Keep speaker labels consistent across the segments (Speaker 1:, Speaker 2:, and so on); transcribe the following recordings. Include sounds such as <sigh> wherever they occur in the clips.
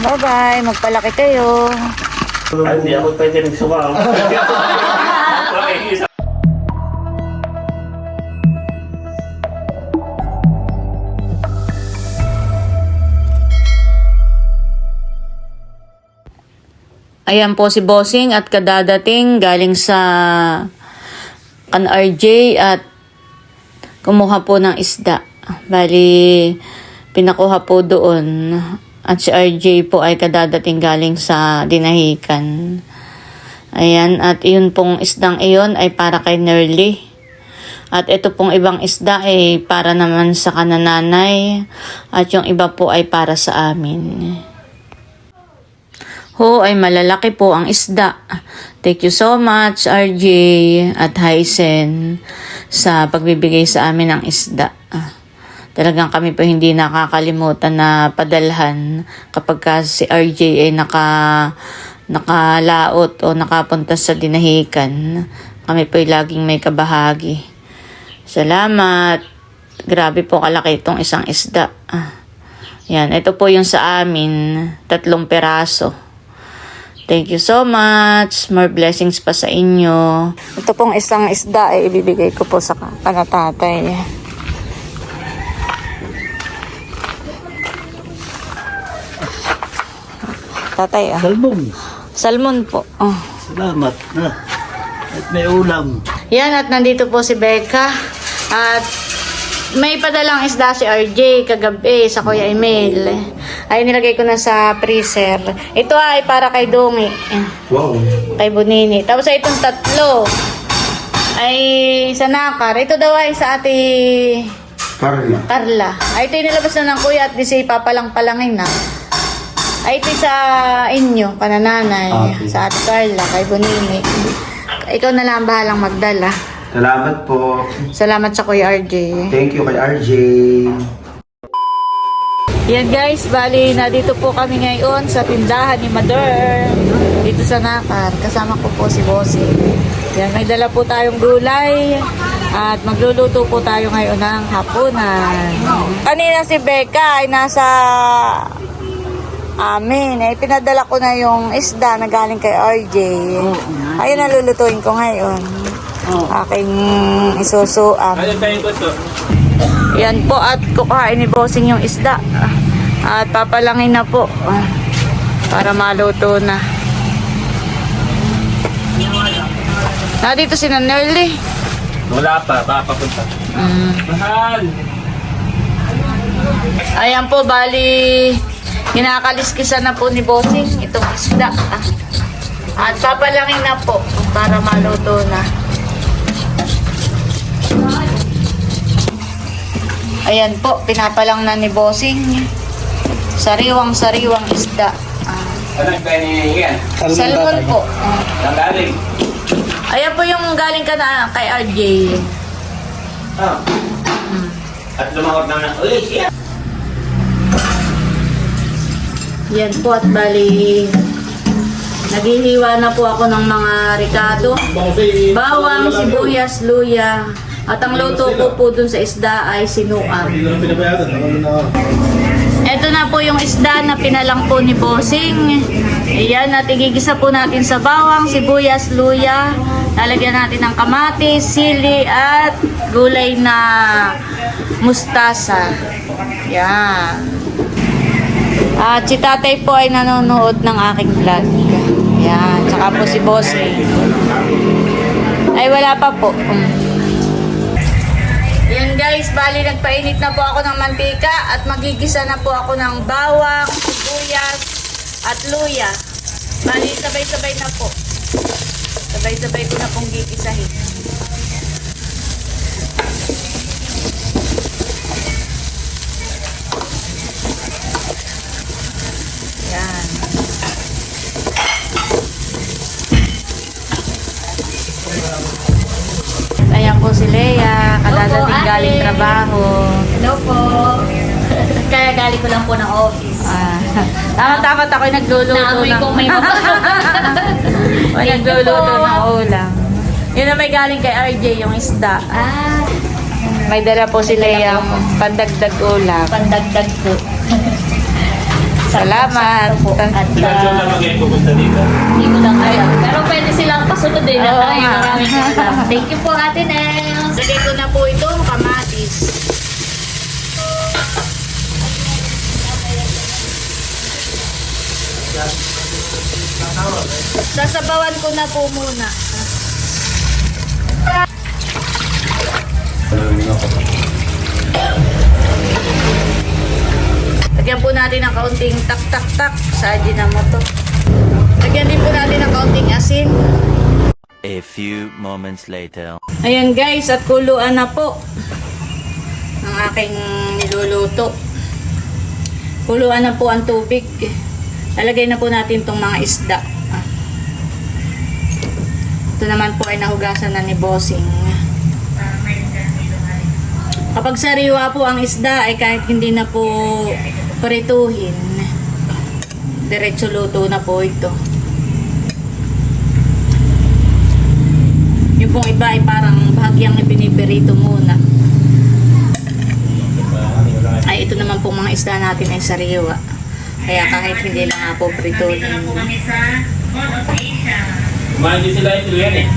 Speaker 1: Bye-bye. Magpalaki kayo.
Speaker 2: Ay, hindi ako pwede rin sumama. <laughs>
Speaker 1: Ayan po si Bossing at kadadating galing sa kan RJ at kumuha po ng isda. Bali, pinakuha po doon. At si RJ po ay kadadating galing sa dinahikan. Ayan, at yun pong isdang iyon ay para kay Nerly. At ito pong ibang isda ay para naman sa kanananay. At yung iba po ay para sa amin. Ho, ay malalaki po ang isda. Thank you so much, RJ at Hysen, sa pagbibigay sa amin ng isda. Talagang kami po hindi nakakalimutan na padalhan kapag ka si RJ ay naka, nakalaot o nakapunta sa dinahikan. Kami po ay laging may kabahagi. Salamat. Grabe po kalaki itong isang isda. Ah. Yan, ito po yung sa amin. Tatlong peraso. Thank you so much. More blessings pa sa inyo. Ito pong isang isda ay ibibigay ko po sa kanatatay. Tatay ah.
Speaker 2: Salmon.
Speaker 1: Salmon po. Oh.
Speaker 2: Salamat na. At may ulam.
Speaker 1: Yan at nandito po si Becca. At may padalang isda si RJ kagabi sa Kuya Emil. Ay nilagay ko na sa freezer. Ito ay para kay Dongi.
Speaker 2: Wow.
Speaker 1: Kay Bunini. Tapos ay itong tatlo ay sa Nakar. Ito daw ay sa ate
Speaker 2: Carla.
Speaker 1: Carla. Ay ito yung nilabas na ng kuya at di si papalang-palangin na. Ay ito sa inyo, panananay.
Speaker 2: Okay.
Speaker 1: Sa ate Carla, kay Bunini. Ikaw na lang ang bahalang magdala.
Speaker 3: Salamat po.
Speaker 1: Salamat sa Kuya RJ.
Speaker 3: Thank you kay RJ.
Speaker 1: Yan guys, bali na dito po kami ngayon sa tindahan ni Mother. Dito sa Nakar. Kasama ko po si Bossy. Yan, may dala po tayong gulay. At magluluto po tayo ngayon ng hapunan. Kanina si Becca ay nasa amin. Eh, pinadala ko na yung isda na galing kay RJ. Ayun na lulutuin ko ngayon. Aking isusuam. Yan po at kukain ni Bossing yung isda. At papalangin na po. ah, Para maluto na. Na dito si Nanerly.
Speaker 2: Wala pa, papapunta. Mahal.
Speaker 1: Ayan po, bali kinakaliskisan na po ni Bossing itong isda. At papalangin na po para maluto na. Ayan po, pinapalang na ni Bossing. Sariwang-sariwang isda. Ah,
Speaker 2: Ano ba yan?
Speaker 1: Salmon po. Ah.
Speaker 2: Ang galing.
Speaker 1: Ayan po yung galing ka na kay RJ.
Speaker 2: Ah. At lumahot na nga. Uy, siya.
Speaker 1: Yan po at bali naghihiwa na po ako ng mga ricado. Bawang, sibuyas, luya. At ang luto ko po dun sa isda ay sinuang. Ito na po yung isda na pinalang po ni Bossing. Ayan, at igigisa po natin sa bawang, sibuyas, luya. Lalagyan natin ng kamatis, sili, at gulay na mustasa. Yan. At si tatay po ay nanonood ng aking vlog. Yan. Tsaka po si Bossing. Ay, wala pa po. Um. Yan guys, bali nagpainit na po ako ng mantika at magigisa na po ako ng bawang, sibuyas, at luya. Bali, sabay-sabay na po. Sabay-sabay ko na pong gigisahin. Yan. Ayan po si Leia, kadadating galing trabaho.
Speaker 4: Hello po. <laughs> Kaya galing ko lang po ng office.
Speaker 1: Ah, <laughs> tama-tama ako'y nagluluto
Speaker 4: Naamoy
Speaker 1: ng...
Speaker 4: kong may <laughs>
Speaker 1: nagluluto ng ulam. Yun na may galing kay RJ, yung isda.
Speaker 4: ah,
Speaker 1: May dala po si Leia, pandagdag ulam.
Speaker 4: pandagdag po.
Speaker 1: Salamat.
Speaker 4: po. At
Speaker 2: Ilan
Speaker 4: uh,
Speaker 2: yung naman kayo pupunta dito?
Speaker 4: hindi ko lang alam. Pero pwede silang pasunod din na
Speaker 1: Oo
Speaker 4: tayo.
Speaker 1: nga.
Speaker 4: Maraming salamat. Thank you po, Ate Nels.
Speaker 1: Lagay ko na po itong kamatis. Sasabawan ko na po muna. Lagyan po natin ng kaunting tak-tak-tak sa Ajinomoto. Lagyan din po natin ng kaunting asin.
Speaker 5: A few moments later.
Speaker 1: Ayan guys, at kuluan na po ang aking niluluto. Kuluan na po ang tubig. Lalagay na po natin itong mga isda. Ito naman po ay nahugasan na ni Bossing. Kapag sariwa po ang isda ay kahit hindi na po prituhin, diretso luto na po ito. Yung pong iba ay parang bahagyang ibiniperito muna. Ay, ito naman pong mga isda natin ay sariwa. Kaya kahit hindi lang nga po prituhin.
Speaker 2: Kumain din sila ito yan eh.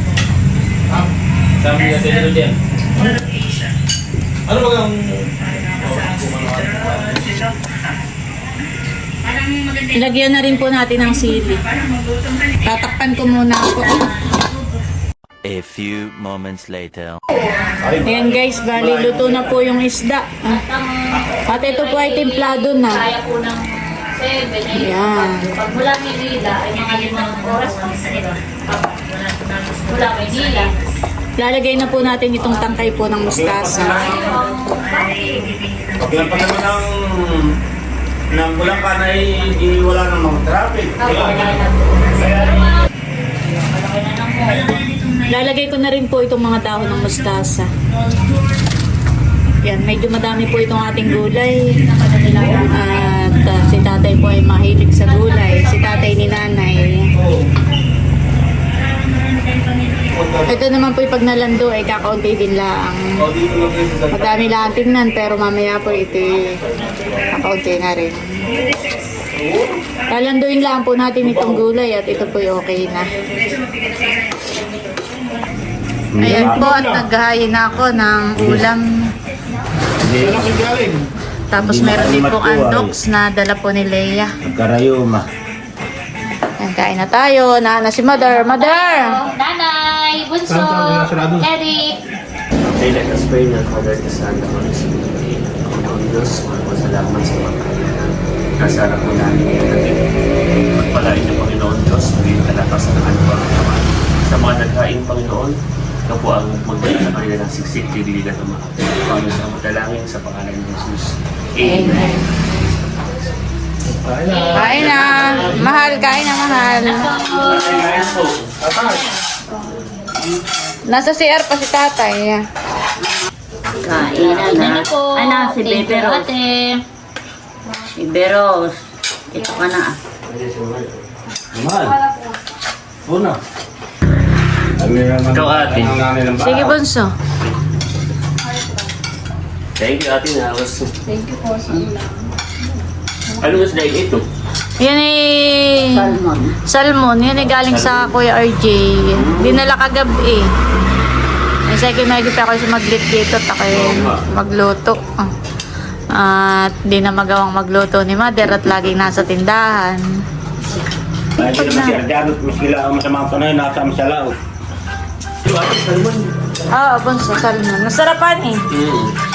Speaker 2: Sabi sa ito din. Ano ba ang...
Speaker 1: Ilagyan na rin po natin ng sili. Tatakpan ko muna po.
Speaker 5: A few moments later.
Speaker 1: Ayan guys, bali luto na po yung isda. At ito po ay templado na.
Speaker 4: Kaya po ng 7, 8,
Speaker 1: Yan.
Speaker 4: Pag mula Manila, ay mga limang oras pa Mula Manila.
Speaker 1: Lalagay na po natin itong tangkay po ng mustasa.
Speaker 2: Paglang pa naman ng... ng Bulacan ay hindi wala namang traffic.
Speaker 1: Lalagay ko na rin po itong mga dahon ng mustasa. Yan, medyo madami po itong ating gulay. Uh, Ito naman po yung pag nalando ay kakaunti din lang. Madami lang tingnan pero mamaya po ito eh, kakaunti na rin. Lalanduin lang po natin itong gulay at ito po yung okay na. Ayan po at naghahayin na ako ng ulam. Tapos meron din pong andoks na dala po ni Leia.
Speaker 2: Karayoma.
Speaker 1: Ayan, kain na tayo. Nana si Mother. Mother!
Speaker 4: Nanay, Bunso, Eric.
Speaker 6: Okay, let us pray na Father, the Son, the Holy Spirit. Panginoon Diyos, salamat sa mga kainan. Kasarap mo namin ngayon natin. Pagpalain ng Panginoon Diyos, maging kalakasan ng ano ang naman. Sa mga naghain, Panginoon, ikaw po ang magbalik sa kanila ng siksik, tibiligan ng mga Panginoon sa madalangin sa pangalan ng Jesus. Amen.
Speaker 1: Kain na. Mahal, kain na mahal.
Speaker 6: Amen po.
Speaker 1: Nasa CR pa si tatay.
Speaker 4: Kain na po.
Speaker 7: Ano, si
Speaker 4: Thank you,
Speaker 7: Bebe Rose.
Speaker 4: Ate.
Speaker 7: Iberos. Ito ka na.
Speaker 2: Mahal. Una.
Speaker 6: Ikaw, ate.
Speaker 1: Sige, Bunso.
Speaker 6: Thank you, ate na. Thank you po sa Ano mas dahil ito?
Speaker 1: Yan eh...
Speaker 7: Salmon.
Speaker 1: Salmon. Yan eh galing sa Kuya RJ. Dinala kagabi eh. Ay, sa akin may ako sa maglit dito at ako magluto. At di na magawang magluto ni Mother at laging nasa tindahan.
Speaker 2: Dahil sila mo sila ang masamang panay nasa amsalaw.
Speaker 1: Oo, bunso, salmon. Masarapan eh.
Speaker 6: Hmm.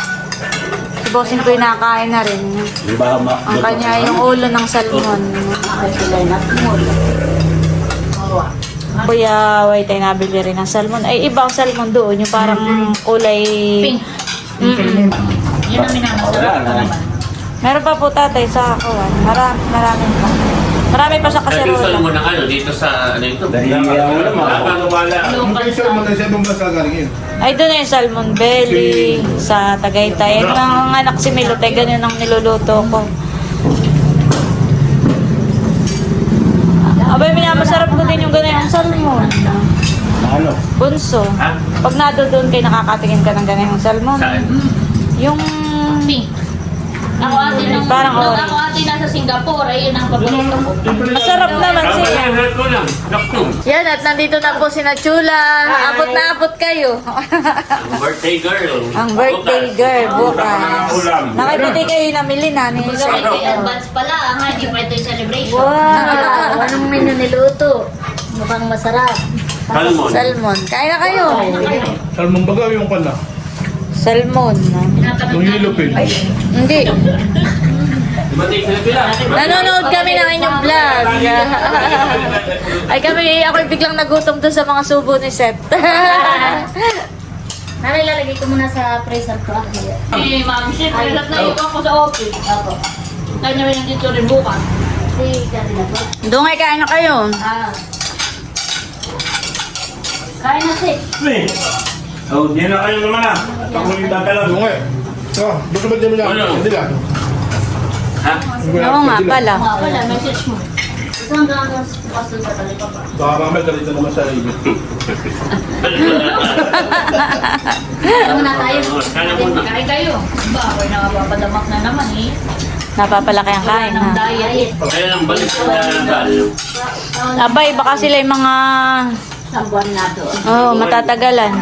Speaker 1: Si Bossing ko yung nakain na rin.
Speaker 2: Di ba ma...
Speaker 1: Ang kanya yung ulo ng salmon. Kuya, wait tayo nabili rin ng salmon. Ay, iba ang salmon doon. Yung parang kulay...
Speaker 4: Pink.
Speaker 1: Mm-mm.
Speaker 4: Yun ang minamasarap ko naman.
Speaker 1: Meron pa po tatay sa kawan. Marami, marami. Marami pa sa
Speaker 6: Dati
Speaker 1: kaserola.
Speaker 6: mo ng ano, dito sa ano ito?
Speaker 2: Dahil yung wala mo.
Speaker 6: Nakakawala.
Speaker 4: Local sa
Speaker 1: Ay, doon na yung salmon belly sa Tagaytay. Yung mga anak si Milotay, ganun ang niluluto ko. Abay, minamasarap ko din yung ganun yung salmon.
Speaker 2: Ano?
Speaker 1: Bunso.
Speaker 6: Ha?
Speaker 1: Pag nado doon kayo nakakatingin ka ng ganun yung salmon.
Speaker 6: Saan?
Speaker 1: Yung
Speaker 4: Pink. Ako ate nung,
Speaker 1: Parang
Speaker 4: nung
Speaker 1: orange.
Speaker 4: ako ate nasa Singapore, ayun ang paborito ko.
Speaker 1: Masarap naman siya.
Speaker 6: pagkakas ko lang. Nakto.
Speaker 1: Yan, at nandito na po si Chula. Abot na abot kayo. <laughs>
Speaker 6: Ang birthday girl.
Speaker 1: Ang birthday girl, bukas. Nakipiti kayo namili na ni
Speaker 4: May may advance pala, ang hindi pa ito yung celebration.
Speaker 1: Wow!
Speaker 4: Anong menu niluto? Mukhang masarap.
Speaker 6: Salmon.
Speaker 1: Salmon. Kain na kayo.
Speaker 7: Salmon baga yung pala.
Speaker 1: Salmon.
Speaker 7: Yung yellowfin.
Speaker 1: Hindi.
Speaker 6: Bati sila pila.
Speaker 1: Nanonood kami ng inyong vlog. <laughs> Ay kami, ako'y biglang nagutom doon sa mga subo ni Seth. <laughs>
Speaker 4: Nanay, lalagay ko muna sa freezer ko. Eh, ma'am, chef, lahat na ito ako sa office. Ako. Kaya namin nandito rin bukas.
Speaker 1: Doon ay kain na kayo.
Speaker 4: Ah. Kain na, chef.
Speaker 6: Oh, di na kayo naman ah. Ako yung dadala.
Speaker 7: Yung nga eh. Oh, basta ba din mo
Speaker 6: Ano?
Speaker 7: lang? Hindi lang.
Speaker 6: Ha?
Speaker 1: Oo nga pala.
Speaker 4: Wala, message mo. Ito bukas dun sa tali pa pa.
Speaker 7: Baka mamaya kalito naman sa ibig.
Speaker 4: Muna tayo. Kain kayo. Ba, na naman eh.
Speaker 1: Napapalaki ang kain
Speaker 4: Ng
Speaker 1: ha.
Speaker 6: Kaya lang balik na dahil.
Speaker 1: Abay, baka sila yung mga
Speaker 4: Sa buwan na
Speaker 1: oh, matatagalan.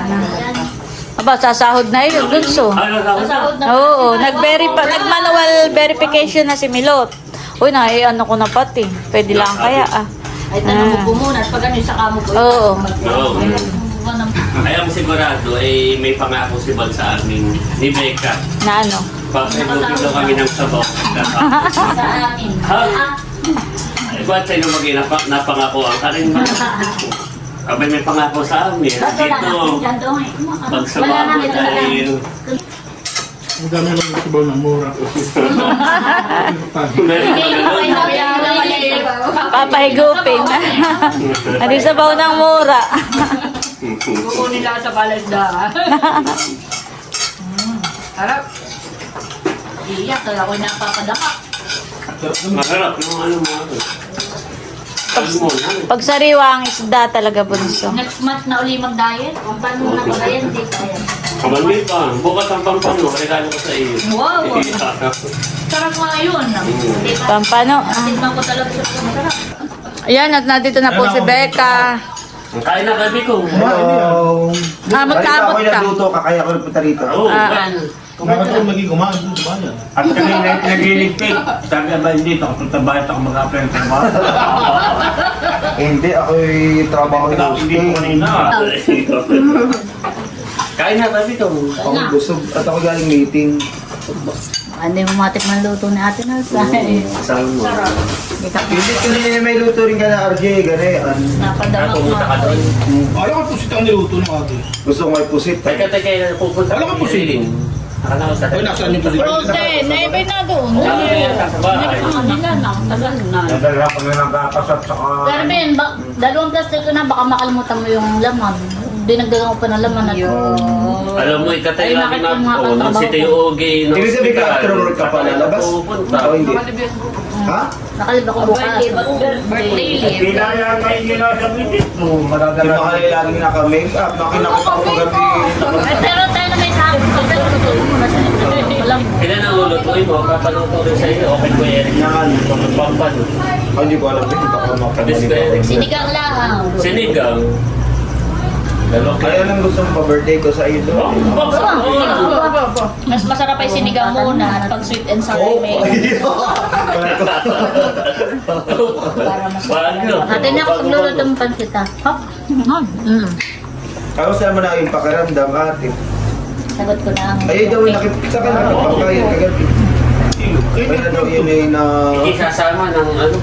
Speaker 1: Aba, sasahod na yun, Gunso.
Speaker 6: Ano ka?
Speaker 4: Sasahod na.
Speaker 1: Oo, nag-verify, nag-manual verification na si Milot. Uy, na, eh, ano ko na pati. Pwede lang kaya ah.
Speaker 4: Ay, tanong mo po muna. At pag ano yung sa kamo ko.
Speaker 1: Oo.
Speaker 6: Oo. Kaya mo sigurado eh may pangako si Bal sa amin ni Becca.
Speaker 1: Na ano?
Speaker 6: Papalutin daw kami ng sabaw.
Speaker 4: Sa amin.
Speaker 6: Ha?
Speaker 4: Ah,
Speaker 6: Eh, ba't sa'yo mag napangako ang karin mo? <laughs> Kami may pangako sa amin.
Speaker 4: Ba't wala na?
Speaker 6: Dito,
Speaker 4: eh. ito na lang.
Speaker 6: dahil
Speaker 7: Ang dami lang nagkibaw ng mura.
Speaker 1: Papahigupin. Adi sa baw ng mura.
Speaker 4: Kukunin lang sa balasda. Harap. Iyak, kaya ako'y napapadaka.
Speaker 6: Masarap yung ano mo.
Speaker 1: Pag sariwa ang isda talaga bunso.
Speaker 4: Next month na uli mag-diet. Kung paano na yan, hindi kaya.
Speaker 6: Kamalmi pa. Bukas ang pampano. Regalo ko sa iyo.
Speaker 4: Wow! <laughs> Sarap nga yun. Pa.
Speaker 1: Pampano.
Speaker 4: Tignan ko talaga sa masarap.
Speaker 1: Ayan, at nandito na po si Becca.
Speaker 6: Kain na gabi ko.
Speaker 3: Hello.
Speaker 1: Ah, magkaabot ka.
Speaker 3: ako nagluto ka, kaya ako nagpunta rito.
Speaker 6: Oo.
Speaker 1: Ah.
Speaker 7: Bakit ko maging kumain doon sa bayan?
Speaker 8: At kami nag- nagliligpit. Sabi ba hindi ako punta bayan ako mag-apply ng trabaho.
Speaker 3: Eh, hindi, ako'y trabaho ni
Speaker 8: Kaya hindi ko kanina. <laughs>
Speaker 6: Kain na gabi ko.
Speaker 3: Ako busog at ako galing meeting.
Speaker 4: Ano yung matik man luto ni Ate Nelsa?
Speaker 6: Salmon.
Speaker 3: Hindi ko rin may luto rin ka na RJ, gano'n.
Speaker 4: Napadamak
Speaker 6: Pumunta ka doon.
Speaker 7: Ayaw ko pusit ang niluto ng ate.
Speaker 3: Gusto ko may pusit.
Speaker 6: Teka, teka, pupunta
Speaker 7: Wala kang pusilin.
Speaker 6: Akala ko sa
Speaker 7: Ay, nasaan yung pusit?
Speaker 4: Frozen! Naibay na doon.
Speaker 6: Ano yan sa bahay?
Speaker 4: Nila na, tagal na.
Speaker 8: Nadala ko na ng kakasat saka...
Speaker 4: Pero Ben, ba, dalawang plastic ko na, baka makalimutan mo yung laman. Dinagdagan ko pa ng laman na to.
Speaker 6: Alam mo, ikatay
Speaker 4: Ay,
Speaker 6: namin
Speaker 4: bakit yung mga
Speaker 6: ako nung
Speaker 4: katrabaho
Speaker 6: si
Speaker 4: ko?
Speaker 6: Teo Ogie. nung
Speaker 3: Ibig sabihin ka
Speaker 6: hospital.
Speaker 3: after work ka pa lalabas?
Speaker 6: Pupunta.
Speaker 3: O hindi? Ha?
Speaker 4: Nakalib ako bukas. Birthday leave.
Speaker 8: Pila yan kayo nila sa bitit mo.
Speaker 3: Di ba kayo laging naka-makeup? Nakinakita ko gabi.
Speaker 4: Eh, Pero tayo na may sabi ko, pero lutuin mo na sa Alam mo.
Speaker 6: Kailan ang lulutuin mo? Papaluto rin sa iyo. Open ko Eric naman. Pagpampan.
Speaker 3: Ay, Hindi ko alam din.
Speaker 6: Kabis ko
Speaker 3: makamali
Speaker 6: Eric.
Speaker 3: ko.
Speaker 4: Sinigang lang.
Speaker 6: Sinigang.
Speaker 3: Kaya lang gusto mo pa-birthday ko sa iyo doon.
Speaker 4: Mas masarap ay sinigang muna pag sweet and sour
Speaker 3: Oh,
Speaker 4: may. <laughs> Para mas? Ate na ako pagluluto ng pansit ha. Hop. Mm.
Speaker 3: Kamusta mo na yung pakiramdam ate?
Speaker 4: Sagot ko na ang...
Speaker 3: Ayun daw nakikita ka na nakipagkain kagabi. Kaya daw yun ay na...
Speaker 6: Hindi sasama ng ano?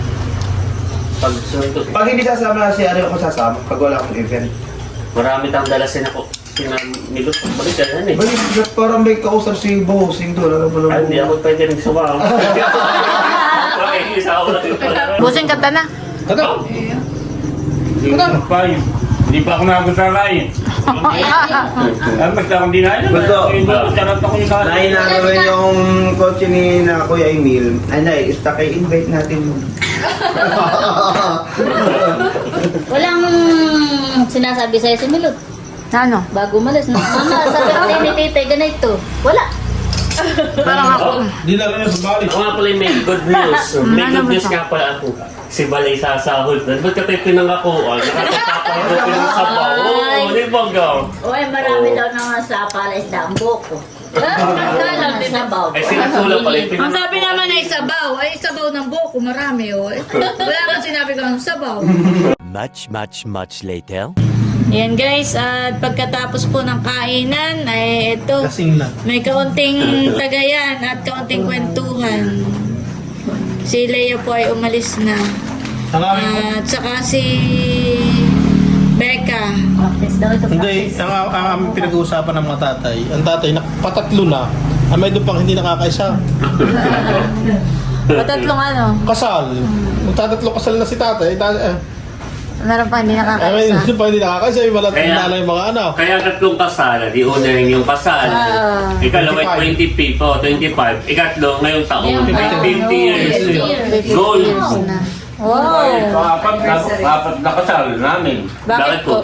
Speaker 6: Pagsuntok.
Speaker 3: Pag hindi sasama si ano ako sasama pag wala akong event.
Speaker 6: Marami tayong dalasin ako. Sina Milot. Balik ka yan eh.
Speaker 3: Balik, ba't parang may kausap si Bossing doon. Ano mo
Speaker 6: Ay,
Speaker 3: naman?
Speaker 6: Hindi ako pwede rin sumama. Okay, <laughs> isa ako lang yung pala.
Speaker 1: Busing kanta na.
Speaker 7: Kata!
Speaker 8: Hindi pa yun. Hindi pa ako nagusalain. <laughs> Ay, basta akong dinahin.
Speaker 3: Gusto.
Speaker 8: Sarap ako yung kasi.
Speaker 3: Nahin na naman yung kotse ni na Kuya Emil. Ay, nay, ista kay invite natin mo. <laughs>
Speaker 4: Walang sinasabi sa'yo si Milot.
Speaker 1: Ano?
Speaker 4: Bago umalis. No? Mama, sa birthday ni Tite, ganito. Wala.
Speaker 1: Parang ako.
Speaker 7: Dinala niya sa bali.
Speaker 6: Ako nga pala yung may good news. <laughs> May
Speaker 1: Ano
Speaker 6: good news nga pala ako. Si Balay sasahod na. Ba't ka tayo pinangakuan? Nakakapapahod ko ng sabaw. Oo, di ba gaw?
Speaker 4: Uy, marami daw naman sa palaisda ang buko. Din sabaw.
Speaker 6: Ay, sinasula pala yung
Speaker 1: Ang sabi naman ay sabaw, ay sabaw ng buko, marami oh. <laughs> Wala kang sinabi ko ng sabaw. <laughs>
Speaker 5: Much, much, much later.
Speaker 1: Yan guys, at pagkatapos po ng kainan, ay ito,
Speaker 7: Kasing na.
Speaker 1: may kaunting tagayan at kaunting kwentuhan. Si Leia po ay umalis na.
Speaker 7: Ang aming
Speaker 1: At saka si Becca.
Speaker 4: Practice daw ito.
Speaker 7: Hindi, ang, ang aming pinag-uusapan ng mga tatay, ang tatay, nak- patatlo na, ang may doon pang hindi nakakaisa. <laughs>
Speaker 1: Patatlong ano,
Speaker 7: Kasal. Magtatatlo kasal na si tatay. Ta- eh,
Speaker 1: meron pa hindi
Speaker 7: ay, doon pa hindi nakakaisa. Yung wala
Speaker 6: Kaya-
Speaker 7: na yung mga anak.
Speaker 6: Kaya tatlong kasal, di una yung yung kasal.
Speaker 1: Ah.
Speaker 6: Ikalawa ay 25, oh, 25. Ikatlo, ngayong taon.
Speaker 4: Ngayong
Speaker 6: May
Speaker 4: taon.
Speaker 6: 50 years.
Speaker 4: 50 years.
Speaker 6: Goal.
Speaker 1: na. Wow!
Speaker 8: Apat na, apat na kasal namin.
Speaker 1: Bakit po?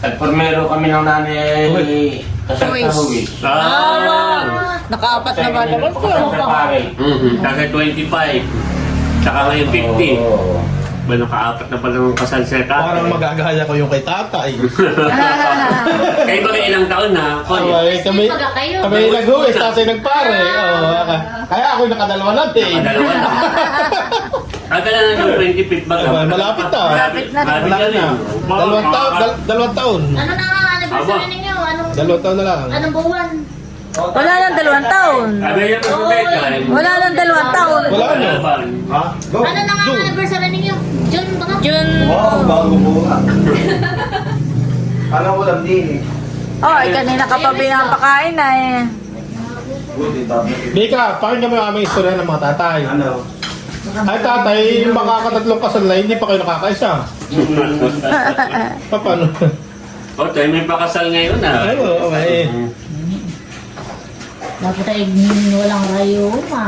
Speaker 8: Nagpormero kami ng nanay kasal sa huwis.
Speaker 6: Ah!
Speaker 1: Nakaapat na ba naman po?
Speaker 8: Sa pare.
Speaker 6: Mhm. Kasi 25. Tsaka ngayon 50.
Speaker 8: Oo.
Speaker 6: Ba nakaapat na pala ng kasal sa
Speaker 7: Parang
Speaker 6: tatay.
Speaker 7: magagaya ko yung kay tatay.
Speaker 6: Kayo ba kayo ilang taon na? Konyo?
Speaker 7: Abay, kami,
Speaker 4: Pagka kayo.
Speaker 7: kami nag-uwis, tatay nagpare. Oh, kaya ako <laughs> yung nakadalawa natin.
Speaker 6: Dalawa na. Agad na ng 25 ba?
Speaker 7: Abay, malapit na.
Speaker 1: Malapit na.
Speaker 6: Malapit na rin.
Speaker 7: Dalawang taon, dal- dalawang taon.
Speaker 4: Ano na nga anniversary
Speaker 6: Aba.
Speaker 4: ninyo? Anong,
Speaker 7: Dalawang taon na lang.
Speaker 4: anong buwan?
Speaker 1: Wala nang dalawang taon.
Speaker 6: Po sa Becca. eh.
Speaker 1: Wala nang dalawang taon.
Speaker 7: Wala na.
Speaker 3: Ha? Go.
Speaker 4: Ano na nga
Speaker 7: June.
Speaker 4: anniversary ninyo? June ba?
Speaker 1: June.
Speaker 3: Wow, bago mo. Alam ko lang din eh.
Speaker 1: Oh, ay kanina ka pa pinapakain na eh.
Speaker 7: Bika, pakinggan mo yung aming istorya ng mga tatay.
Speaker 3: Ano?
Speaker 7: Ay tatay, yung makakatatlong kasal na hindi pa kayo nakakaisa. <laughs> Pa, Paano?
Speaker 6: O, tayo may pakasal ngayon ah.
Speaker 7: Ay, oo, okay.
Speaker 4: Dapat ay walang rayuma.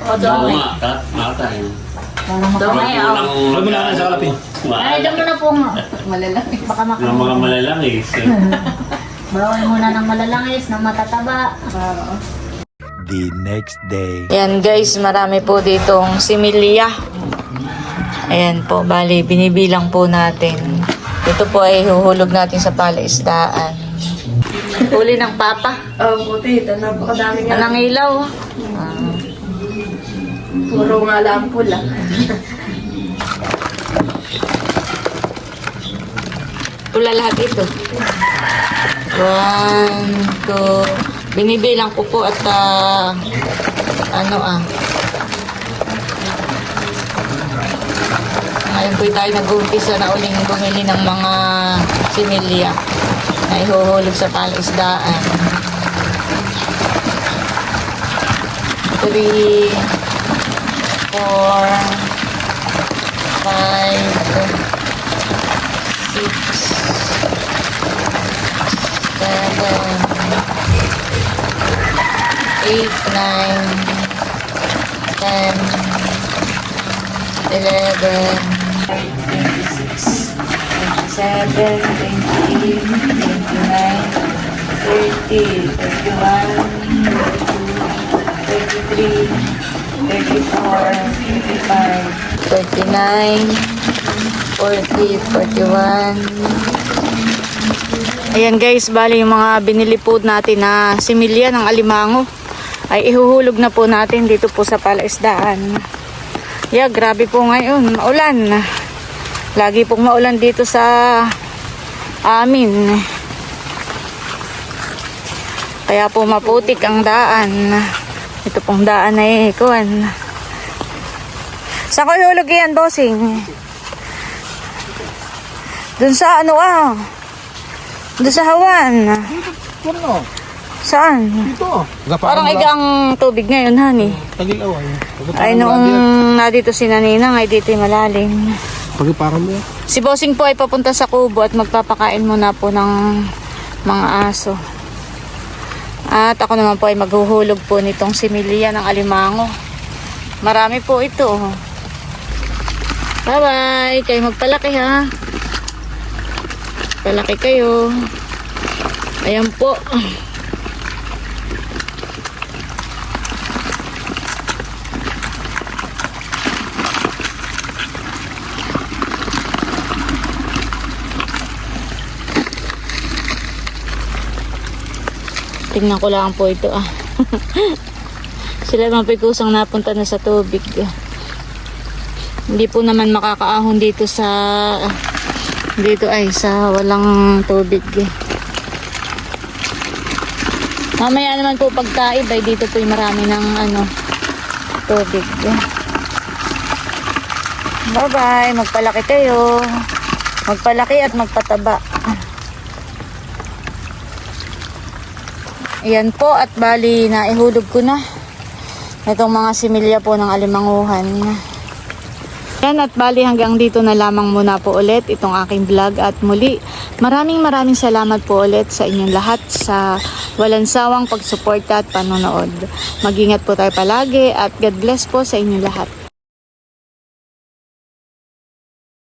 Speaker 4: o,
Speaker 6: Oo
Speaker 4: doon.
Speaker 6: nga, tat, matay.
Speaker 4: Parang makamay.
Speaker 6: Walang-
Speaker 7: Huwag mo na sa kalapin.
Speaker 4: Ay, doon mo na po nga. <laughs> Malalaki. Baka <laughs>
Speaker 6: Ng mga
Speaker 4: makamay.
Speaker 6: malalangis.
Speaker 4: Bawal muna ng malalangis, ng matataba.
Speaker 5: The next day.
Speaker 1: Yan guys, marami po ditong similya. Ayan po, bali, binibilang po natin. Ito po ay huhulog natin sa palaisdaan. Huli ng papa.
Speaker 9: Oh, buti. Ito, napakadami nga.
Speaker 1: Anong ilaw?
Speaker 9: Puro nga lang pula.
Speaker 1: Pula lahat ito. One, two. Binibilang ko po at ah, ano ah. Ngayon po tayo nag-umpisa na uling bumili ng mga similya na ihuhulog sa palaisdaan. Three, four, five, six, seven, eight, nine, ten, eleven, twenty-six, twenty-seven, twenty-eight, twenty-nine, thirty, thirty-one, thirty-two, thirty-three, thirty-four, thirty-five, thirty-nine, forty, forty-one, Ayan guys, bali yung mga binili po natin na similya ng alimango ay ihuhulog na po natin dito po sa palaisdaan. Yeah, grabe po ngayon, maulan. Lagi pong maulan dito sa amin. Kaya po maputik ang daan. Ito pong daan ay kuwan. Saan ko ihulog yan, bossing? Dun sa ano ah. Doon sa Hawan.
Speaker 7: Ano?
Speaker 1: Saan?
Speaker 7: Ito.
Speaker 1: Parang igang tubig ngayon, honey.
Speaker 7: Tagil-awan.
Speaker 1: Ay, noong nadito si Naninang, ay dito malalim.
Speaker 7: Pagipakan mo.
Speaker 1: Si Bossing po ay papunta sa kubo at magpapakain muna po ng mga aso. At ako naman po ay maghuhulog po nitong similya ng alimango. Marami po ito. Bye-bye! Kayo magpalaki ha. Palaki kayo. Ayan po. Tingnan ko lang po ito ah. <laughs> Sila mga kusang napunta na sa tubig. Hindi po naman makakaahon dito sa dito ay sa walang tubig. Mamaya naman po pagkaib ay dito po yung marami ng ano tubig. Bye bye, magpalaki kayo. Magpalaki at magpataba. Ayan po at bali na ihulog ko na. Itong mga similya po ng alimanguhan. Yan at bali hanggang dito na lamang muna po ulit itong aking vlog at muli maraming maraming salamat po ulit sa inyong lahat sa walang sawang pagsuporta at panonood. Mag-ingat po tayo palagi at God bless po sa inyong lahat.